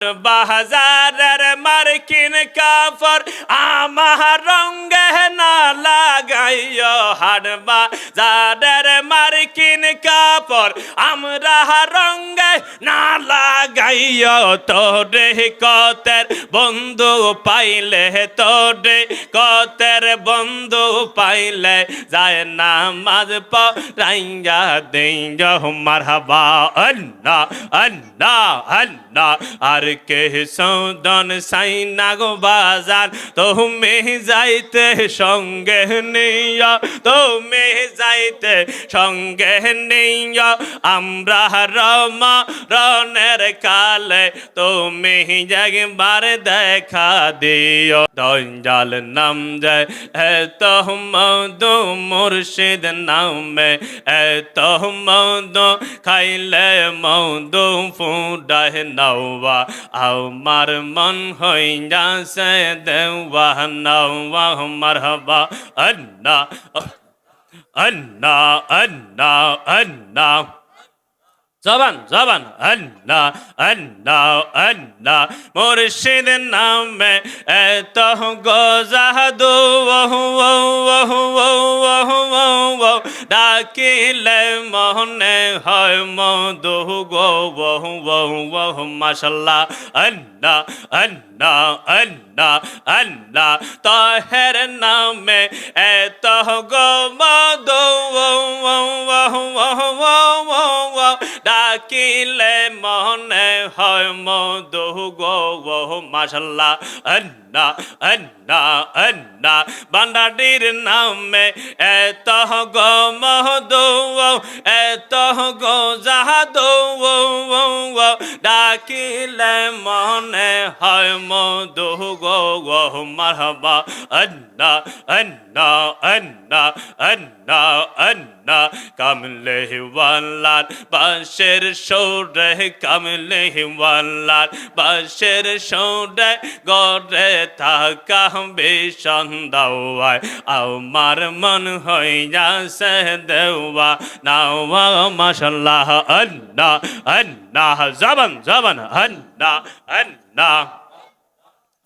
বাজারের মার্কিন কাফর আমার রঙ্গে না লাগাইও হাট বাজারের মার্কিন কাপড় আমরা রঙ্গে না লাগাইও তোরে কতের বন্ধু পাইলে, তোরে কতের বন্ধু পাইলে, যায় না মাঝ পাইয়া দেই মারহাবা, আল্লাহ আল্লাহ আল্লাহ, আর কে সৌদন সাইনা গো বাজার, তুমি যাইতে সঙ্গে নিয়া তুমি যাইতে সঙ্গে নিয়া। আমরা রমা রনের কালে তুমি একবার দেখা দিও। দঞ্জাল নাম যায় এত মদো মুর্শিদ নামে এত মদো খাইলে মদো ফুডাহ নওয়া, আমার মন হই যাসে দেওয়া, নওয়া মারহবা আন্না আন্না আন্না আন্না। জবান জবান আল্লাহ আল্লাহ আল্লাহ মুর্শিদ নামে এত গজাদু ডাকিলে মহনে হয় মধু গো, বহু বহু বহু মাসাল্লাহ আন্না আন্না আন্না আন্না, তহের নামে এত গো মধু। ডাকিলে মনে হয় মধু গো, বহু মাসাল্লাহ আন্না আন্না আন্না বান্ডাডির নামে এত গো দৌ এত গো জাহাদু ডাকিলে মনে হয় মধু গো মারহাবা আন্না আন্না আন্না আন্না আন্না কামলে হিওয়ালার বাঁশের সৌরে কামলে হিওয়ালার বাঁশের সৌরে গড়ে থাকা বেশন দাওয়ায় আমার মন হইয়া সে দেওয়া নাওয়া Anna, Zaban, Zaban, Anna, Anna.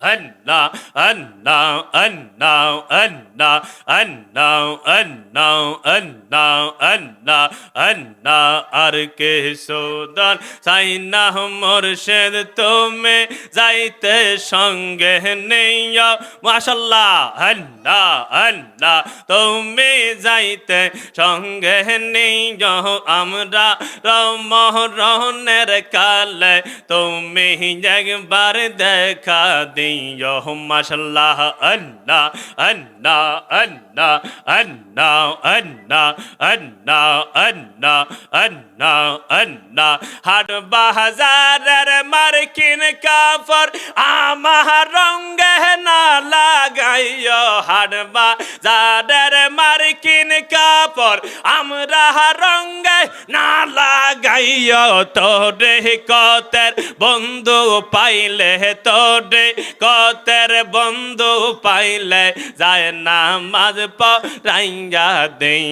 Allah, Allah, Allah, Allah, Allah, Allah, Allah, Allah, Allah, আর কে সোদান? সাইনা মোরশেদ তুমি যাইতে সঙ্গে নেইয়া মাশাল্লাহ আল্লাহ আল্লাহ তুমি যাইতে সঙ্গে নেইয়া আমরা রমরনের কালে তুমি একবার দেখা মাশাল্লাহ আল্লাহ আল্লাহ আল্লাহ আল্লাহ আল্লাহ আল্লাহ আল্লাহ আল্লাহ আল্লাহ হাট বাজারের মার্কিন কাপড় আমার রঙ্গে না লাগাইও হাট বাজারের মার্কিন কাপড় আমরা রঙ্গে না লাগাইও তোরে কতের বন্ধু পাইলে তোরে কতের বন্ধু পাইলে যায় না মাঝ পাইয়া দেই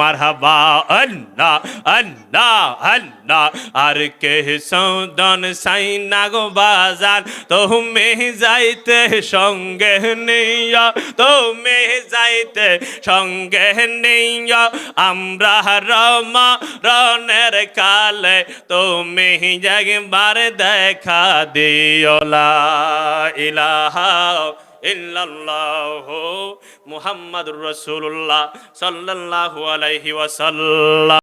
মারহাবা, আল্লাহ আল্লাহ আল্লাহ, আর কে সৌদন সাইনা গো বাজার, তুমি যাইতে সঙ্গে নিয়া তুমি যাইতে সঙ্গে নেই আমরা রমা রনের কালে তুমি একবার দেখা দিওলা ইলাহ ইল্লাল্লাহ মুহাম্মাদুর রাসূলুল্লাহ সাল্লাল্লাহু আলাইহি ওয়াসাল্লাম।